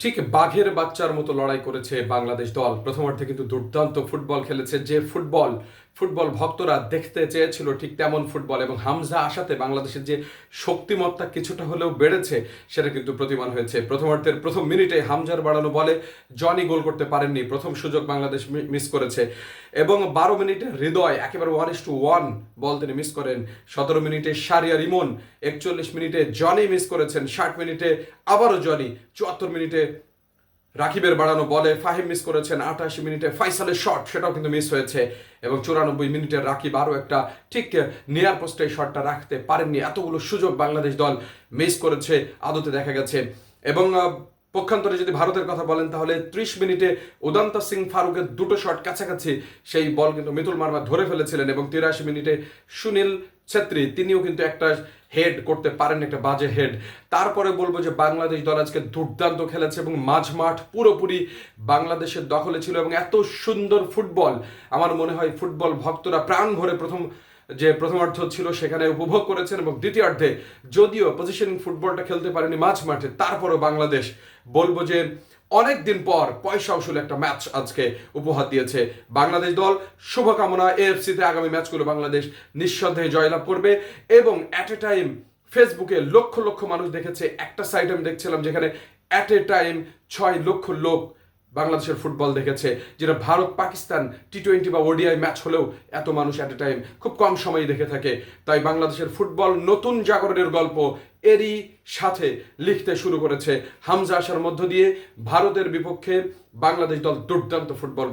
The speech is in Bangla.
ঠিক বাঘের বাচ্চার মতো লড়াই করেছে বাংলাদেশ দল। প্রথমার্ধে কিন্তু দুর্দান্ত ফুটবল খেলেছে যে ফুটবল ফুটবল ভক্তরা দেখতে চেয়েছিল ঠিক তেমন ফুটবল এবং হামজা আসাতে বাংলাদেশের যে শক্তিমত্তা কিছুটা হলেও বেড়েছে, সেটা কিন্তু প্রতিমান হয়েছে। প্রথমার্ধের প্রথম মিনিটে হামজার বাড়ানো বলে জনি গোল করতে পারেননি। প্রথম সুযোগ বাংলাদেশ মিস করেছে। এবং বারো মিনিটে হৃদয় একেবারে one is to one ball তিনি মিস করেন। সতেরো মিনিটে সারিয়া রিমন, একচল্লিশ মিনিটে জনি মিস করেছেন। ষাট মিনিটে আবারও জনি চুয়াত্তর মিনিটে রাকিবের বাড়ানো বলে ফাহিম মিস করেছেন আঠাশি মিনিটে ফাইসালের শট সেটাও কিন্তু মিস হয়েছে। এবং চুরানব্বই মিনিটের রাকিব আরও একটা ঠিক নিয়ার পোস্টে শটটা রাখতে পারেননি। এতগুলো সুযোগ বাংলাদেশ দল মিস করেছে, আদতে দেখা গেছে। এবং পক্ষান্তরে যদি ভারতের কথা বলেন, তাহলে ত্রিশ মিনিটে উদান্ত সিং ফারুকের দুটো শট কাছাকাছি সেই বল কিন্তু মিতুল মার্মা ধরে ফেলেছিলেন এবং তিরাশি মিনিটে সুনীল ছেত্রী, তিনিও কিন্তু একটা হেড করতে পারেন একটা বাজে হেড তারপরে বলব যে বাংলাদেশ দল আজকে দুর্দান্ত খেলেছে এবং মাঝ মাঠ পুরোপুরি বাংলাদেশের দখলে ছিল এবং এত সুন্দর ফুটবল, আমার মনে হয় ফুটবল ভক্তরা প্রাণ ভরে প্রথম যে প্রথমার্ধ ছিল সেখানে উপভোগ করেছেন এবং দ্বিতীয়ার্ধে যদিও পজিশনিং ফুটবলটা খেলতে পারেনি মাঝ মাঠে, তারপরও বাংলাদেশ, বলব যে অনেক দিন পর পয়সা উসুল একটা ম্যাচ আজকে উপহার দিয়েছে বাংলাদেশ দল। শুভকামনা এএফসিতে আগামী ম্যাচগুলো বাংলাদেশ নিঃসন্দেহে জয়লাভ করবে এবং অ্যাট এ টাইম ফেসবুকে লক্ষ লক্ষ মানুষ দেখেছে, একটা সাইড আমি দেখছিলাম যেখানে অ্যাট এ টাইম ছয় লক্ষ লোক বাংলাদেশের ফুটবল দেখেছে, যেটা ভারত পাকিস্তান টি টোয়েন্টি বা ওডিআই ম্যাচ হলেও এত মানুষ অ্যাট এ টাইম খুব কম সময় দেখে থাকে। তাই বাংলাদেশের ফুটবল নতুন জাগরণের গল্প এরই সাথে লিখতে শুরু করেছে হামজা আসার মধ্য দিয়ে। ভারতের বিপক্ষে বাংলাদেশ দল দুর্দান্ত ফুটবল